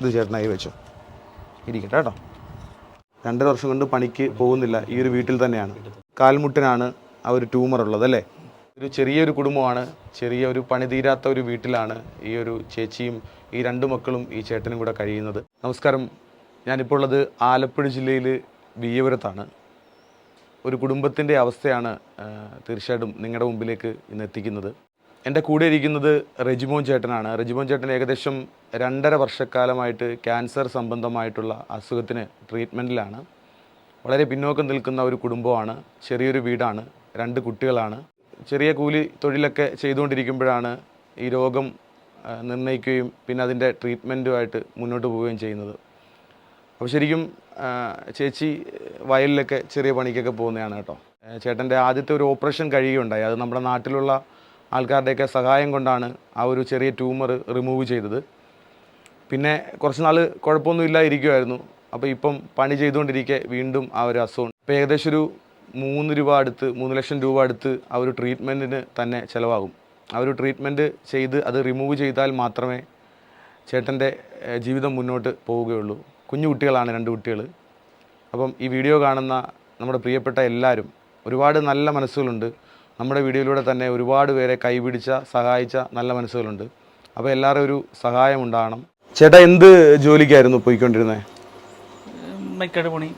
ഇത് ചേട്ടനായി വെച്ചു. ഇരിക്കട്ടെ കേട്ടോ. രണ്ടര വർഷം കൊണ്ട് പണിക്ക് പോകുന്നില്ല. ഈ ഒരു വീട്ടിൽ തന്നെയാണ്. കാൽമുട്ടിനാണ് ആ ഒരു ട്യൂമർ ഉള്ളത് അല്ലേ? ഒരു ചെറിയൊരു കുടുംബമാണ്. ചെറിയ ഒരു പണി തീരാത്ത ഒരു വീട്ടിലാണ് ഈ ഒരു ചേച്ചിയും ഈ രണ്ട് മക്കളും ഈ ചേട്ടനും കൂടെ കഴിയുന്നത്. നമസ്കാരം. ഞാനിപ്പോൾ ഉള്ളത് ആലപ്പുഴ ജില്ലയിൽ വിയ്യപുരത്താണ്. ഒരു കുടുംബത്തിന്റെ അവസ്ഥയാണ് തീർച്ചയായിട്ടും നിങ്ങളുടെ മുമ്പിലേക്ക് ഇന്ന് എത്തിക്കുന്നത്. എന്റെ കൂടെ ഇരിക്കുന്നത് റെജിമോൻ ചേട്ടനാണ്. റെജിമോൻ ചേട്ടൻ ഏകദേശം രണ്ടര വർഷക്കാലമായിട്ട് ക്യാൻസർ സംബന്ധമായിട്ടുള്ള അസുഖത്തിന് ട്രീറ്റ്മെന്റിലാണ്. വളരെ പിന്നോക്കം നിൽക്കുന്ന ഒരു കുടുംബമാണ്. ചെറിയൊരു വീടാണ്. രണ്ട് കുട്ടികളാണ്. ചെറിയ കൂലി തൊഴിലൊക്കെ ചെയ്തുകൊണ്ടിരിക്കുമ്പോഴാണ് ഈ രോഗം നിർണയിക്കുകയും പിന്നെ അതിന്റെ ട്രീറ്റ്മെന്റുമായിട്ട് മുന്നോട്ട് പോവുകയും ചെയ്യുന്നത്. അപ്പോൾ ശരിക്കും ചേച്ചി വയലിലൊക്കെ ചെറിയ പണിക്കൊക്കെ പോകുന്നതാണ് കേട്ടോ. ചേട്ടന്റെ ആദ്യത്തെ ഒരു ഓപ്പറേഷൻ കഴിയുകയുണ്ടായി. അത് നമ്മുടെ നാട്ടിലുള്ള ആൾക്കാരുടെയൊക്കെ സഹായം കൊണ്ടാണ് ആ ഒരു ചെറിയ ട്യൂമർ റിമൂവ് ചെയ്തത്. പിന്നെ കുറച്ച് നാൾ കുഴപ്പമൊന്നും ഇല്ലായിരിക്കുമായിരുന്നു അപ്പോൾ ഇപ്പം പണി ചെയ്തുകൊണ്ടിരിക്കെ വീണ്ടും ആ ഒരു അസുഖം. ഇപ്പോൾ ഏകദേശം ഒരു മൂന്ന് രൂപ അടുത്ത് മൂന്ന് ലക്ഷം രൂപ അടുത്ത് ആ ഒരു ട്രീറ്റ്മെന്റിന് തന്നെ ചിലവാകും. ആ ഒരു ട്രീറ്റ്മെന്റ് ചെയ്ത് അത് റിമൂവ് ചെയ്താൽ മാത്രമേ ചേട്ടന്റെ ജീവിതം മുന്നോട്ട് പോവുകയുള്ളൂ. കുഞ്ഞു കുട്ടികളാണ് രണ്ട് കുട്ടികൾ. അപ്പം ഈ വീഡിയോ കാണുന്ന നമ്മുടെ പ്രിയപ്പെട്ട എല്ലാവരും ഒരുപാട് നല്ല മനസ്സുകളുണ്ട്. നമ്മുടെ വീഡിയോയിലൂടെ തന്നെ ഒരുപാട് പേരെ കൈപിടിച്ച സഹായിച്ച നല്ല മനസ്സുകളുണ്ട്. അപ്പോൾ എല്ലാവരും ഒരു സഹായം ഉണ്ടാകണം. ചേട്ടാ എന്ത് ജോലിക്കായിരുന്നു പോയിക്കൊണ്ടിരുന്നത്? മെക്കയുടെ പണി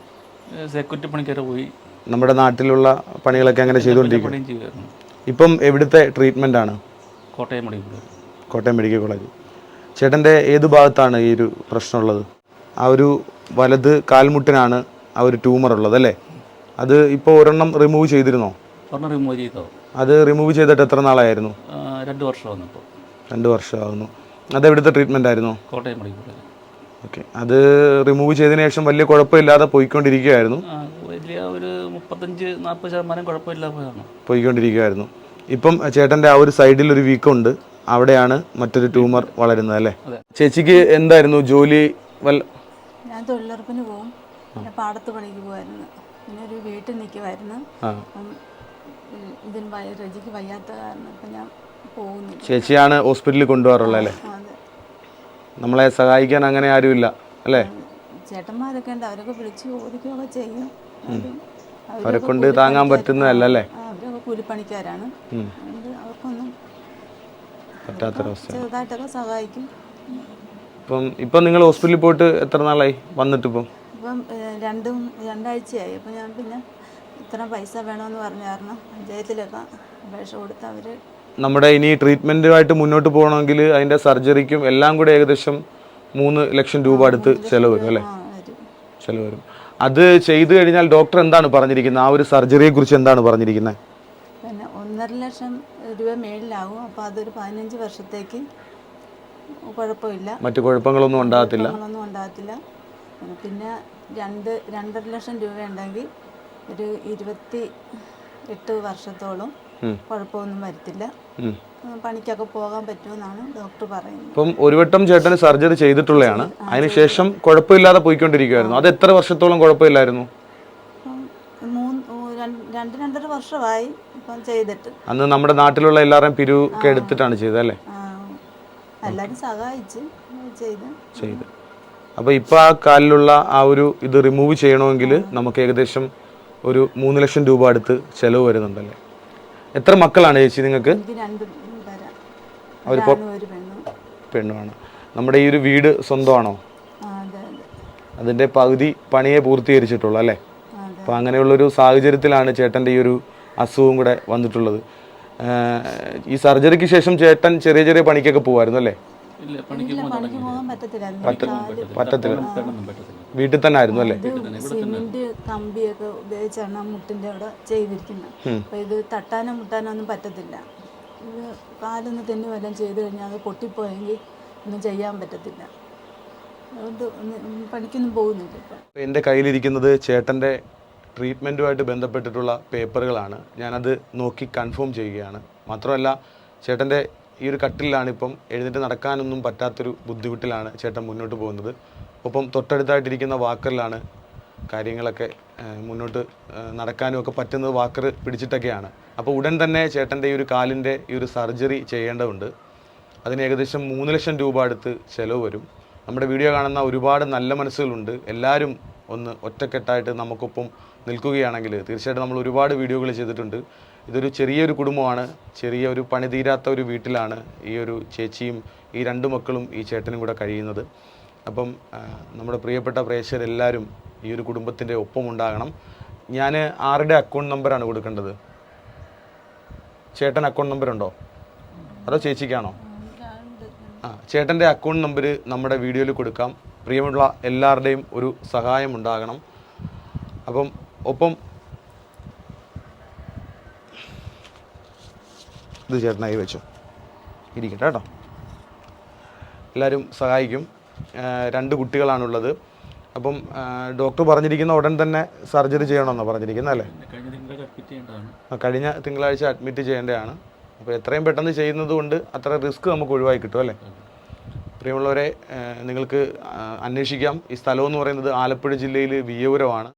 സെക്യൂരിറ്റി പണിക്കാരെ പോയി. നമ്മുടെ നാട്ടിലുള്ള പണികളൊക്കെ അങ്ങനെ ചെയ്തുകൊണ്ടിരിക്കും ഇപ്പം എവിടുത്തെ ട്രീറ്റ്മെന്റ് ആണ്? Kottayam medical college. Kottayam medical college. ചേട്ടന്റെ ഏത് ഭാഗത്താണ് ഈ ഒരു പ്രശ്നമുള്ളത്? ആ ഒരു വലത് കാൽമുട്ടിനാണ് ആ ഒരു ട്യൂമർ ഉള്ളത് അല്ലേ? അത് ഇപ്പോൾ ഒരെണ്ണം റിമൂവ് ചെയ്തിരുന്നോ? പറഞ്ഞ റിമൂവ് ചെയ്തോ? അത് റിമൂവ് ചെയ്തിട്ട് എത്ര നാളായിരുന്നു? ആ, രണ്ട് വർഷമാകുന്നു ഇപ്പോൾ രണ്ട് വർഷമാകുന്നു അത് എവിടുത്തെ ട്രീറ്റ്മെന്റ് ആയിരുന്നു? കോട്ടയം മെഡിക്കൽ ഓക്കെ അത് റിമൂവ് ചെയ്തതിന് ശേഷം വലിയ കുഴപ്പമില്ലാതെ പോയിക്കൊണ്ടിരിക്കുകയായിരുന്നു. ആ വലിയ ഒരു മുപ്പത്തഞ്ച് നാൽപ്പത് ശതമാനം കുഴപ്പമില്ലാതെ പോയാണ് പോയിക്കൊണ്ടിരിക്കുകയായിരുന്നു. ഇപ്പം ചേട്ടന്റെ ആ ഒരു സൈഡിൽ ഒരു വീക്കുണ്ട് അവിടെയാണ് മറ്റൊരു ട്യൂമർ വളരുന്നത് അല്ലേ? ചേച്ചിക്ക് എന്തായിരുന്നു ജോലി? വല്ല ഞാൻ തൊഴിലുറപ്പിന് പോകും പിന്നെ പാടത്ത് പണിക്ക് പോകുമായിരുന്നു പിന്നെ ഒരു വീട്ടിൽ നിൽക്കുമായിരുന്നു ഇതിന് വയ രജിക്ക് വയ്യാത്ത കാരണം ഇപ്പം ഞാൻ പോകുന്നു. ചേച്ചിയാണ് ഹോസ്പിറ്റലിൽ കൊണ്ടുപോകാറുള്ളത് അല്ലേ? അതെ. നമ്മളെ സഹായിക്കാൻ അങ്ങനെ ആരുമില്ല അല്ലേ? ചേട്ടന്മാരൊക്കെ ഉണ്ട് അവരൊക്കെ വിളിച്ച് ചോദിക്കുകയൊക്കെ ചെയ്യും. അവരെ അവരൊക്കെ കൊണ്ട് താങ്ങാൻ പറ്റുന്നതല്ല അല്ലേ? ആ, അവരൊക്കെ കൂലിപ്പണിക്കാരാണ്. അതുകൊണ്ട് അവർക്കൊന്നും പറ്റാത്തൊരവസ്ഥ ചെറുതായിട്ടൊക്കെ സഹായിക്കും. ഇപ്പം ഇപ്പം നിങ്ങൾ ഹോസ്പിറ്റലിൽ പോയിട്ട് എത്ര നാളായി വന്നിട്ട് ഇപ്പം ഇപ്പം രണ്ടും രണ്ടാഴ്ചയായി. അപ്പം ഞാൻ പിന്നെ ഇത്ര പൈസ വേണമെന്ന് പറഞ്ഞായിരുന്നു പഞ്ചായത്തിലൊക്കെ അപേക്ഷ കൊടുത്ത് അവർ നമ്മുടെ ഇനി ട്രീറ്റ്മെന്റുമായിട്ട് മുന്നോട്ട് പോകണമെങ്കിൽ അതിന്റെ സർജറിക്കും എല്ലാം കൂടെ ഏകദേശം മൂന്ന് ലക്ഷം രൂപ അടുത്ത് ചിലവ് വരും അല്ലേ? ചിലവ് വരും. അത് ചെയ്തു കഴിഞ്ഞാൽ ഡോക്ടർ എന്താണ് പറഞ്ഞിരിക്കുന്നത്? ആ ഒരു സർജറിയെ കുറിച്ച് എന്താണ് പറഞ്ഞിരിക്കുന്നത്? പിന്നെ ഒന്നര ലക്ഷം രൂപ മേളിലാകും. അപ്പോൾ അതൊരു പതിനഞ്ച് വർഷത്തേക്ക് കുഴപ്പമില്ല. മറ്റു കുഴപ്പങ്ങളൊന്നും ഉണ്ടാകത്തില്ല. കുഴപ്പങ്ങളൊന്നും ഉണ്ടാകത്തില്ല. പിന്നെ രണ്ട് രണ്ടര ലക്ഷം രൂപ ഉണ്ടെങ്കിൽ ഒരു ഇരുപത്തി എട്ട് വർഷത്തോളം. കുഴപ്പമൊന്നും വരത്തില്ല. പണിക്കൊക്കെ പോകാൻ പറ്റുമെന്നാണ് ഡോക്ടർ പറയുന്നത്. ഇപ്പം ഒരു വട്ടം ചേട്ടന് സർജറി ചെയ്തിട്ടുള്ളതാണ് അതിനുശേഷം കുഴപ്പമില്ലാതെ പോയിക്കൊണ്ടിരിക്കുവായിരുന്നു. അത് എത്ര വർഷത്തോളം കുഴപ്പമില്ലായിരുന്നു? രണ്ട് രണ്ട് രണ്ടര വർഷമായി ഇപ്പം ചെയ്തിട്ട്. അന്ന് നമ്മുടെ നാട്ടിലുള്ള എല്ലാവരും പിരിവ് ഒക്കെ എടുത്തിട്ടാണ് ചെയ്തത് അല്ലേ? എല്ലാവരും സഹായിച്ച് ചെയ്ത്. ചെയ്ത്. അപ്പോൾ ഇപ്പോൾ ആ കാലിലുള്ള ആ ഒരു ഇത് റിമൂവ് ചെയ്യണമെങ്കിൽ നമുക്ക് ഏകദേശം ഒരു മൂന്ന് ലക്ഷം രൂപ അടുത്ത് ചെലവ് വരുന്നുണ്ടല്ലേ? എത്ര മക്കളാണ് ചേച്ചി നിങ്ങൾക്ക്? ഒരു പെണ്ണും. പെണ്ണുമാണ്. നമ്മുടെ ഈ ഒരു വീട് സ്വന്തമാണോ? അതിന്റെ അതിന്റെ പകുതി പണിയെ പൂർത്തീകരിച്ചിട്ടുള്ളൂ അല്ലേ? അപ്പൊ അപ്പോൾ അങ്ങനെയുള്ളൊരു സാഹചര്യത്തിലാണ് ചേട്ടന്റെ ഈ ഒരു അസുഖവും കൂടെ വന്നിട്ടുള്ളത്. ഈ സർജറിക്ക് ശേഷം ചേട്ടൻ ചെറിയ ചെറിയ പണിക്കൊക്കെ പോവായിരുന്നു അല്ലേ? പറ്റത്തില്ല. വീട്ടിൽ തന്നെ ആയിരുന്നു അല്ലേ? സിമെന്റ് കമ്പിയൊക്കെ ഉപയോഗിച്ചാണ് മുട്ടിന്റെ അവിടെ ചെയ്തിരിക്കുന്നത്. അപ്പൊ ഇത് തട്ടാനോ മുട്ടാനോ ഒന്നും പറ്റത്തില്ല. ഇത് കാലൊന്ന് തെന്നി വല്ലതും ചെയ്തു കഴിഞ്ഞാൽ അത് പൊട്ടിപ്പോയെങ്കിൽ ഒന്നും ചെയ്യാൻ പറ്റത്തില്ല. അതുകൊണ്ട് പണിക്കൊന്നും പോകുന്നില്ല ഇപ്പം. അപ്പോൾ എന്റെ കയ്യിലിരിക്കുന്നത് ചേട്ടന്റെ ട്രീറ്റ്മെന്റുമായിട്ട് ബന്ധപ്പെട്ടിട്ടുള്ള പേപ്പറുകളാണ്. ഞാനത് നോക്കി കൺഫേം ചെയ്യുകയാണ്. മാത്രമല്ല ചേട്ടന്റെ ഈ ഒരു കട്ടിലാണ് ഇപ്പം എഴുന്നേറ്റ് നടക്കാനൊന്നും പറ്റാത്തൊരു ബുദ്ധിമുട്ടിലാണ് ചേട്ടൻ മുന്നോട്ട് പോകുന്നത്. ഒപ്പം തൊട്ടടുത്തായിട്ടിരിക്കുന്ന വാക്കറിലാണ് കാര്യങ്ങളൊക്കെ മുന്നോട്ട് നടക്കാനും ഒക്കെ പറ്റുന്നത് വാക്കർ പിടിച്ചിട്ടൊക്കെയാണ്. അപ്പോൾ ഉടൻ തന്നെ ചേട്ടന്റെ ഈ ഒരു കാലിന്റെ ഈ ഒരു സർജറി ചെയ്യേണ്ടതുണ്ട്. അതിന് ഏകദേശം മൂന്ന് ലക്ഷം രൂപ അടുത്ത് ചിലവ് വരും. നമ്മുടെ വീഡിയോ കാണുന്ന ഒരുപാട് നല്ല മനസ്സുകളുണ്ട്. എല്ലാവരും ഒന്ന് ഒറ്റക്കെട്ടായിട്ട് നമുക്കൊപ്പം നിൽക്കുകയാണെങ്കിൽ തീർച്ചയായിട്ടും നമ്മൾ ഒരുപാട് വീഡിയോകൾ ചെയ്തിട്ടുണ്ട്. ഇതൊരു ചെറിയൊരു കുടുംബമാണ്. ചെറിയ ഒരു പണി തീരാത്ത ഒരു വീട്ടിലാണ് ഈ ഒരു ചേച്ചിയും ഈ രണ്ട് മക്കളും ഈ ചേട്ടനും കൂടെ കഴിയുന്നത്. അപ്പം നമ്മുടെ പ്രിയപ്പെട്ട പ്രേക്ഷകരെല്ലാവരും ഈ ഒരു കുടുംബത്തിന്റെ ഒപ്പം ഉണ്ടാകണം ഞാൻ ആരുടെ അക്കൗണ്ട് നമ്പറാണ് കൊടുക്കേണ്ടത്? ചേട്ടൻ അക്കൗണ്ട് നമ്പർ ഉണ്ടോ? അതോ ചേച്ചിക്കാണോ? ആ ചേട്ടന്റെ അക്കൗണ്ട് നമ്പർ നമ്മുടെ വീഡിയോയിൽ കൊടുക്കാം. പ്രിയമുള്ള എല്ലാവരുടെയും ഒരു സഹായം ഉണ്ടാകണം. അപ്പം ഒപ്പം ഇത് ചേട്ടനായി വെച്ചു. ഇരിക്കട്ടെ കേട്ടോ. എല്ലാവരും സഹായിക്കും. രണ്ട് കുട്ടികളാണുള്ളത്. അപ്പം ഡോക്ടർ പറഞ്ഞിരിക്കുന്ന ഉടൻ തന്നെ സർജറി ചെയ്യണമെന്നാണ് പറഞ്ഞിരിക്കുന്നത് അല്ലേ? കഴിഞ്ഞ തിങ്കളാഴ്ച അഡ്മിറ്റ് ചെയ്യേണ്ടതാണ്. കഴിഞ്ഞ തിങ്കളാഴ്ച അഡ്മിറ്റ് ചെയ്യേണ്ടതാണ്. അപ്പോൾ എത്രയും പെട്ടെന്ന് ചെയ്യുന്നത് കൊണ്ട് അത്ര റിസ്ക് നമുക്ക് ഒഴിവായി കിട്ടും അല്ലേ? പ്രിയമുള്ളവരെ നിങ്ങൾക്ക് അന്വേഷിക്കാം. ഈ സ്ഥലം എന്ന് പറയുന്നത് ആലപ്പുഴ ജില്ലയിൽ വിയ്യൂരമാണ്.